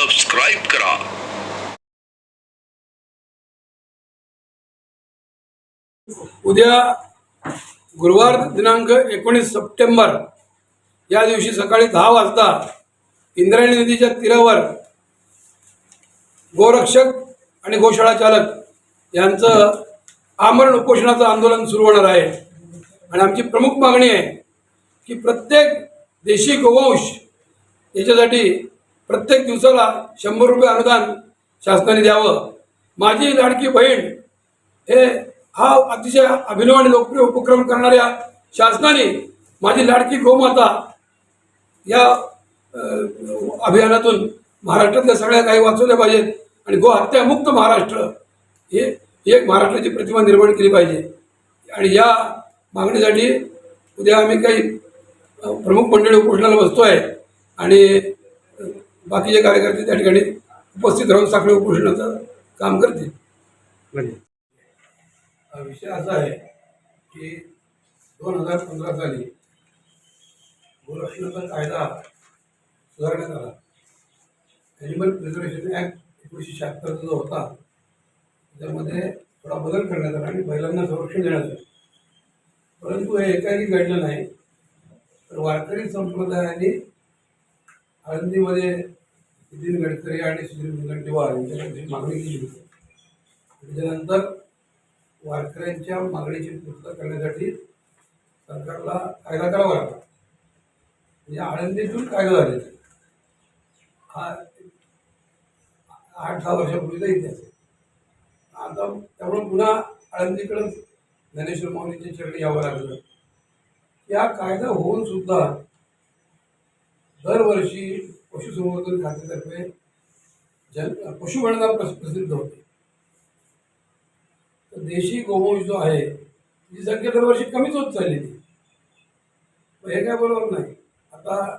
Subscribe करा. उद्या गुरुवार दिनांक एकोणीस सप्टेंबर या दिवशी सकाळी दहा वाजता इंद्रायणी नदीच्या तीरावर गोरक्षक आणि गोशाळा चालक यांचं आमरण उपोषणाचं आंदोलन सुरू होणार आहे. आणि आमची प्रमुख मागणी आहे की प्रत्येक देशी गोवंश याच्यासाठी प्रत्येक दिवसाला शंभर रुपये अनुदान शासनाने द्यावं. माझी लाडकी बहीण हे हा अतिशय अभिनव आणि लोकप्रिय उपक्रम करणाऱ्या शासनाने माझी लाडकी गोमाता या अभियानातून महाराष्ट्रातल्या सगळ्या काही वाचवल्या पाहिजेत आणि गो हत्यामुक्त महाराष्ट्र हे ही एक महाराष्ट्राची प्रतिमा निर्माण केली पाहिजे. आणि या मागणीसाठी उद्या आम्ही काही प्रमुख मंडळी उपोषणाला बसतो आहे आणि बाकीचे कार्यकर्ते त्या ठिकाणी उपस्थित राहून साखळी उपोषणाचं काम करतील. हा विषय असा आहे की दोन हजार पंधरा साली गोरक्षणाचा कायदा सुधारण्यात आला. ॲनिमल प्रिझर्वेशन ॲक्ट एकोणीसशे शहात्तरचा जो होता त्यामध्ये थोडा बदल करण्यात आला आणि बैलांना संरक्षण देण्यात आलं. परंतु हे एकाही घडलं नाही. तर वारकरी संप्रदायाने आळंदीमध्ये नितीन गडकरी आणि सुधीर मुनगंटीवार यांच्याकडे मागणी केली होती. त्याच्यानंतर वारकऱ्यांच्या मागणीची पूर्तता करण्यासाठी सरकारला कायदा करावा लागला. म्हणजे आळंदीतून कायदा झाले हा आठ दहा वर्षापूर्वीचा इतिहास आहे. आता त्यामुळे पुन्हा आळंदीकडंच ज्ञानेश्वर माऊलींच्या चरणी यावं लागलं. या कायदा होऊन सुद्धा दरवर्षी पशुसंवर्धन खात्यातर्फे जन पशुगणना प्रस प्रसिद्ध होते. तर देशी गोवंश जो आहे त्याची संख्या दरवर्षी कमीच होत चालली हे काय बरोबर नाही. आता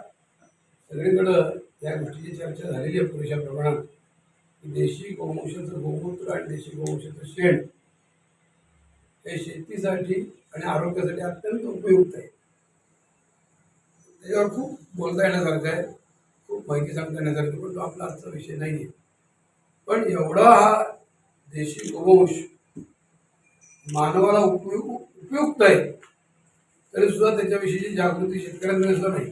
सगळीकडं या गोष्टीची चर्चा झालेली आहे पुरेशा प्रमाणात. देशी गोवंशाचं गोमूत्र आणि देशी गोवंशाचं शेण हे शेतीसाठी आणि आरोग्यासाठी अत्यंत उपयुक्त आहे. त्याच्यावर खूप बोलता येण्यासारखं आहे. खूप माहिती सांगता पण तो आपला आजचा विषय नाही आहे पण एवढा हा देशी गोवंश मानवाला उपयोग उपयुक्त आहे. तरी सुद्धा त्याच्याविषयीची जागृती शेतकऱ्यांना सुद्धा नाही.